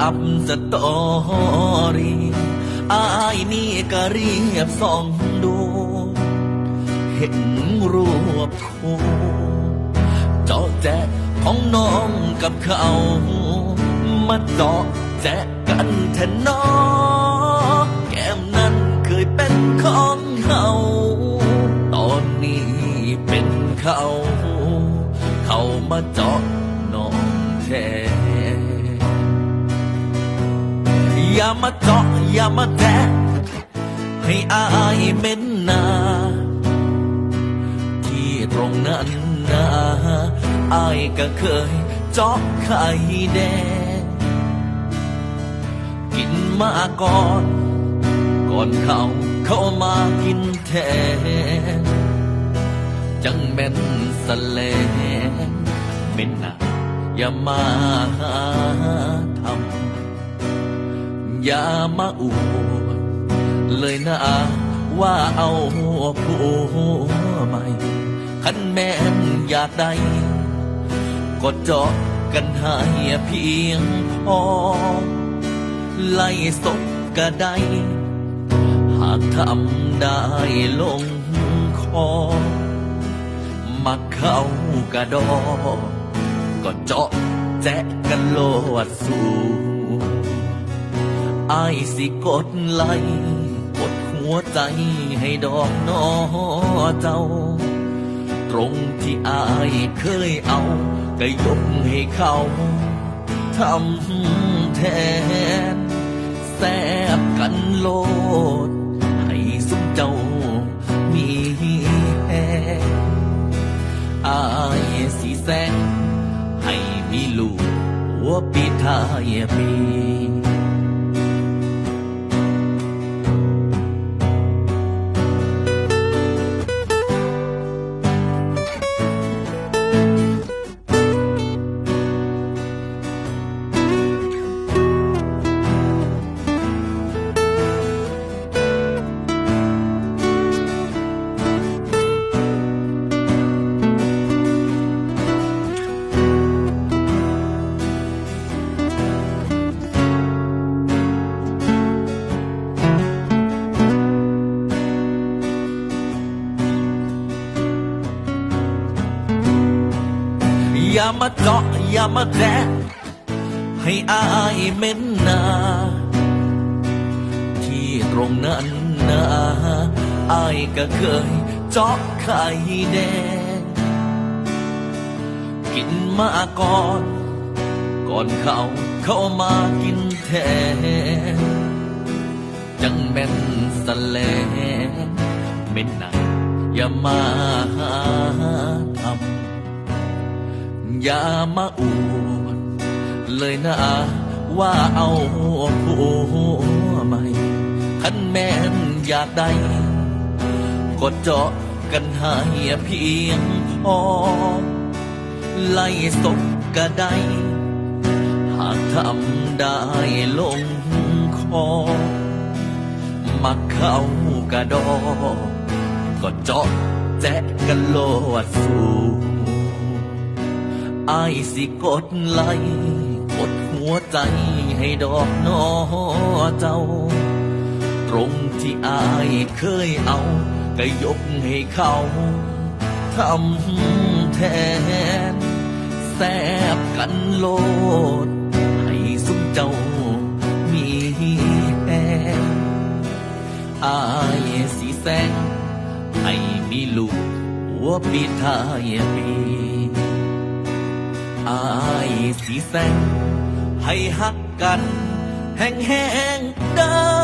อัพสตอรี่อายนี่ก็เรียบสองดู เห็นรูปคู่เจาะแจ๊ของน้องกับเขา มาเจาะแจ๊กันแทนน้อแก้มนั้นเคยเป็นของเขาตอนนี้เป็นเขา เขามาเจาะน้องแทน อย่ามาเจาะอย่ามาแตะให้อายเม็นหนาที่ตรงนั้นนะอายก็เคยเจาะไข่แดง กินมาก่อน ก่อนเขาเข้ามากินแทน จังแม่นสแลงเม็นหนาอย่ามาทำ อย่ามาอวดเลยนะว่าเอาผัวใหม่คันแม่นอยากได้ก็เจาะกันให้เพียงพอ ไล่ศพก็ได้หากทำได้ลงคอมาเข้ากระดอ ก็เจาะแจะกันโลดสู่ อายสิกดไลค์กดหัวใจให้ดอกนอเจ้า ตรงที่อายเคยเอาก็ยกให้เขาทำแทนแซบกันโลด ให้สุขเจ้ามีแหงอายสิแซงให้มีลูกหัวปีทายปี อย่ามาเจาะอย่ามาแตะให้อายเม้นหนา ที่ตรงนั้นนะอายก็เคยเจาะไข่แดง กินมาก่อน ก่อนเขาเข้ามากินแทนจังแม่นสแลงเม่นหนักอย่ามาทำ อย่ามาอวดเลยนะว่าเอาผัวใหม่คันแม่นอยากได้ก็เจาะกันให้เพียงพอไล่ศพก็ได้หากทำได้ลงคอมาเข้ากระดอก็เจาะแจ๊ะกันโลดสู่ อายสิกดไลค์กดหัวใจให้ดอกนอเจ้า ตรงที่อายเคยเอาก็ยกให้เขาทำแทน แซบกันโลด ให้สุขเจ้ามีแหงอายสิแสงให้มีลูกหัวปีทายปี อายสีแสงให้หักกัน แห้งแห้งๆเด้อ